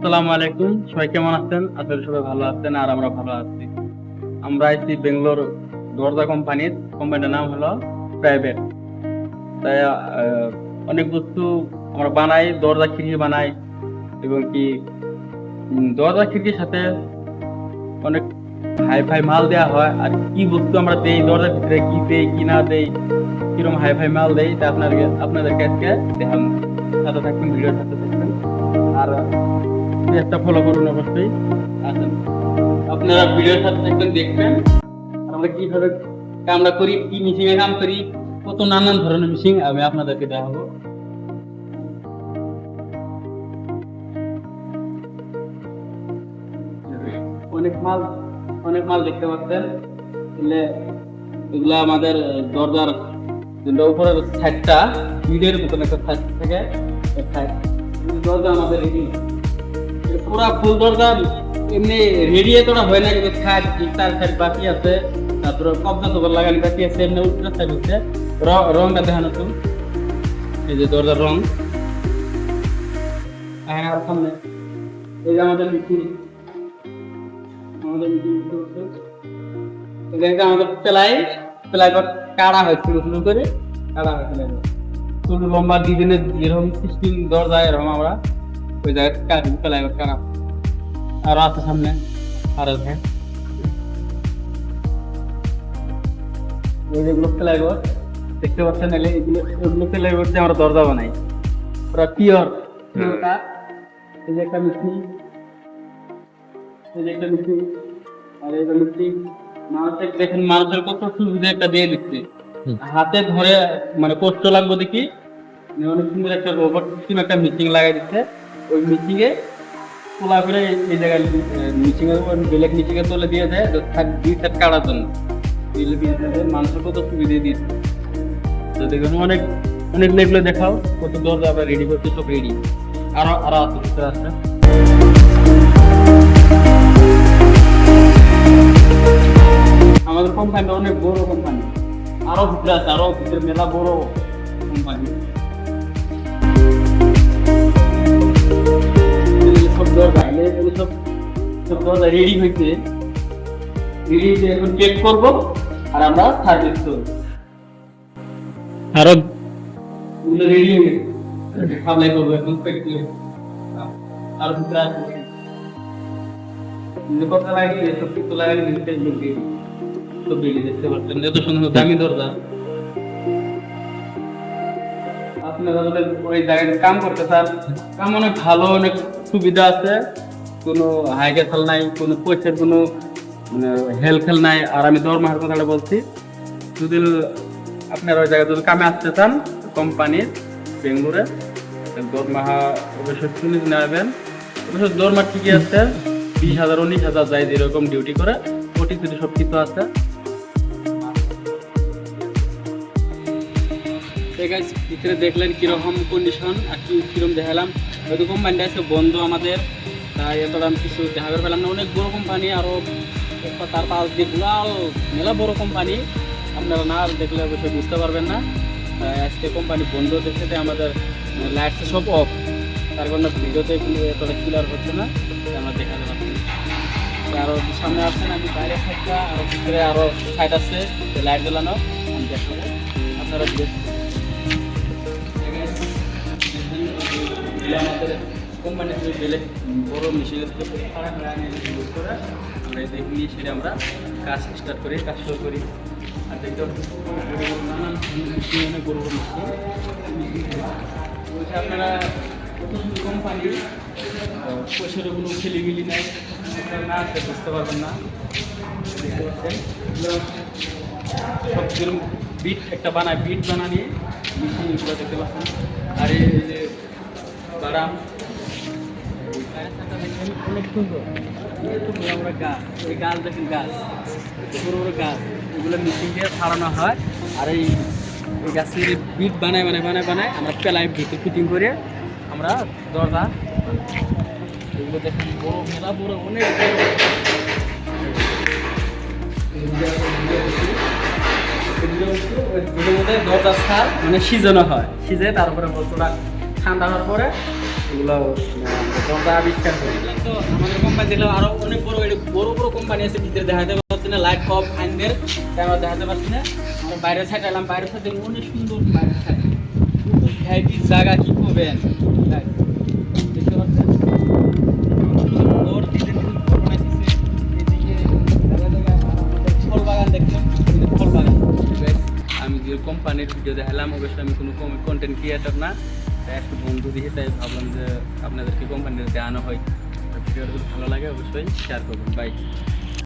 আসসালামু আলাইকুম। সবাই কেমন আছেন? করি সবাই ভালো আছেন আর আমরা ভালো আছি। আমরা আইছি বেঙ্গলোর দরজা কোম্পানির। কোম্পানিটার নাম হলো প্রাইভেট তাই অনেক বস্তু আমরা বানাই, দরজা খিড়কি বানাই এবং কি দরজা খিড়কির সাথে অনেক হাই ফাই মাল দেওয়া হয়। আর কি বস্তু আমরা দেই, দরজার ভিতরে কি দেই, কি না দেই কীরকম হাই ফাই মাল দেই, তা আপনাদের, আপনাদেরকে আজকে দেখাম। সাথে থাকবেন, ভিডিওর সাথে থাকবেন। আর একটা ফলো করুন অবশ্যই। আপনারা ভিডিওর সাথে থাকবেন দেখবেন। আমরা কীভাবে কামরা করি, কি মিশিং এ কাম করি, কত নানান ধরনের মিশিং আমি আপনাদেরকে দেখাবো। অনেক মাল অনেক মাল দেখতে পাচ্ছেন। এগুলো এগুলো আমাদের দরজার উপরের সাইডটা বিডের মতন একটা সাইড থাকে। দরজা আমাদের রেডি পুরা ফুল দরজা এমনি রেডি তোরা হয় না, কিন্তু সাইড চার সাইড বাকি আছে। তারপরে কবজা তোর লাগানি বাকি আছে, এমনি উপরে সাইড হচ্ছে রংটা দেখানো তো এই যে দরজার রং। সামনে, এই যে আমাদের মিস্ত্রি আমাদের এটা আমাদের প্লাই প্লাই কর কাটা হয়, শুরু করে হয় প্লাই শুরু লম্বা ডিজাইনের যেরকম সিস্টেম দরজা এরকম আমরা ওই জায়গায় কাটি প্লাই কর কাটা আর আছে সামনে আর আছে এই যেগুলো প্লাই কর দেখতে পাচ্ছেন এলে এগুলো এগুলো প্লাই করতে আমরা দরজা বানাই। পুরা পিওর। এই যে একটা মিস্ত্রি এই যে একটা মিস্ত্রি আর এই যে মিস্ত্রি মানুষের দেখেন মানুষের কত সুবিধা একটা দিয়ে দিচ্ছে। হাতে ধরে মানে কষ্ট লাগবে দেখি। মানে অনেক সুন্দর একটা রোবট সিস্টেম একটা মিটিং লাগাই দিচ্ছে। ওই মিটিং এ তোলা করে এই- জায়গায় মিটিং এর উপর বেলেগ মিটিং এ তুলে দিয়ে দেয় থাক, দুই সেট কাটার জন্য। মানুষের কত সুবিধা দিচ্ছে তো দেখুন, অনেক অনেক লেগুলো দেখাও, কত দরজা আমরা রেডি করতে সব রেডি আরও আরও ভিতরে আছে। আমাদের কোম্পানিটা অনেক বড় কোম্পানি আরও ভিতরে আছে, আরও ভিতরে, মেলা বড় কোম্পানি সব রেডি হয়েছে। রেডি এখন চেক করব আর আমরা সার্ভিস করব আরও রেডি হয়ে গেছে। সাপ্লাই করব এখন চেক আর ভিতরে আছে কথা লাগিয়ে সব কিছু লাগিয়ে দিতে লোকে তো বেরিয়ে দেখতে পাচ্ছেন। এত সুন্দর দামি দরজা। আপনারা ওই জায়গায় কাম করতে চান কাম অনেক ভালো অনেক সুবিধা আছে। কোনো হাই খেল নাই, কোনো পয়সার কোনো মানে হেল খেল নাই। আর আমি দরমাহার কথাটা বলছি, যদি আপনার ওই জায়গায় যদি কামে আসতে চান কোম্পানির বেঙ্গুরে দরমাহা অবশ্যই শুনে নেবেন। অবশ্য দরমা ঠিকই আছে, বিশ হাজার, উনিশ হাজার যায় যেরকম ডিউটি করে ওটি যদি সব কিছু আছে। ভিতরে দেখলেন কীরকম কন্ডিশন আর কি কীরকম দেখালাম। হয়তো কোম্পানিটা আছে বন্ধ আমাদের। তাই এতটা আমি কিছু দেখাতে পেলাম না। অনেক বড় কোম্পানি আরও তার পাশ দিয়ে বিশাল মেলা বড় কোম্পানি আপনারা না দেখলে অবশ্যই বুঝতে পারবেন না। আজকে কোম্পানি বন্ধ দেখতে আমাদের লাইট সব অফ তার কারণে ভিডিওতে কিন্তু এতটা ক্লিয়ার হচ্ছে না। আমরা দেখাতে পারছি না। তাই আরও সামনে আসছেন আমি বাইরে থাকতে, আরও ভিতরে আরও সাইড আছে লাইট জ্বালানো, আমি দেখাবো। আপনারা। আমাদের কোম্পানি থেকে গেলে বড় মেশিনের থেকে খারাপ ইউজ করে। আমরা এই দেখি সেটা আমরা কাজ স্টার্ট করি, কাজ শুরু করি। আর দেখতে নানান মেশিন বড় বড় মেশিন বলছে, আপনারা সুন্দর কোম্পানি পয়সার কোনো খিলিমিলি নাই না আসলে বুঝতে পারবেন না। দেখতে বিট একটা বানায় বিট বানানি মেশিনগুলো দেখতে পাচ্ছেন। আর এই যে বাদাম অনেক সুন্দর। আমরা গাছ এই গাছ দেখেন গাছ। বড় বড় গাছ। এগুলো মেশিন দিয়ে ছাড়ানো হয়। আর এই গাছের বিট বানায় বানায় বানায় বানায় আমরা পেলাই ভিতরে ফিটিং করে আমরা দরজা এগুলো দেখেন বড় মেলা, বড় অনেক দরজা ছাড় মানে সিজানো হয়। সিজে তারপরে বস্তুটা ঠান্ডা হওয়ার পরে এগুলো মানে আমরা আবিষ্কার করি। তো আমাদের কোম্পানি দেখলে আরও অনেক বড় বড় বড় বড় কোম্পানি আছে ভিতরে দেখাতে পারছি না লাইট কপ ফাইনদের তাই আমরা দেখাতে পারছি না সাইড এলাম বাইরের সাইড অনেক সুন্দর সাইড ভিআইপি জায়গা কি করবেন? দেখতে পাচ্ছেন? ফল বাগান ফল বাগান। আমি যে কোম্পানির ভিডিও দেখালাম অবশ্যই আমি কোনো কন্টেন্ট ক্রিয়েটর না। একটু বন্ধু দিয়ে তাই ভাবলাম যে আপনাদেরকে কোম্পানির দেখানো হয়। ভিডিওটা যদি ভালো লাগে অবশ্যই শেয়ার করবেন। বাই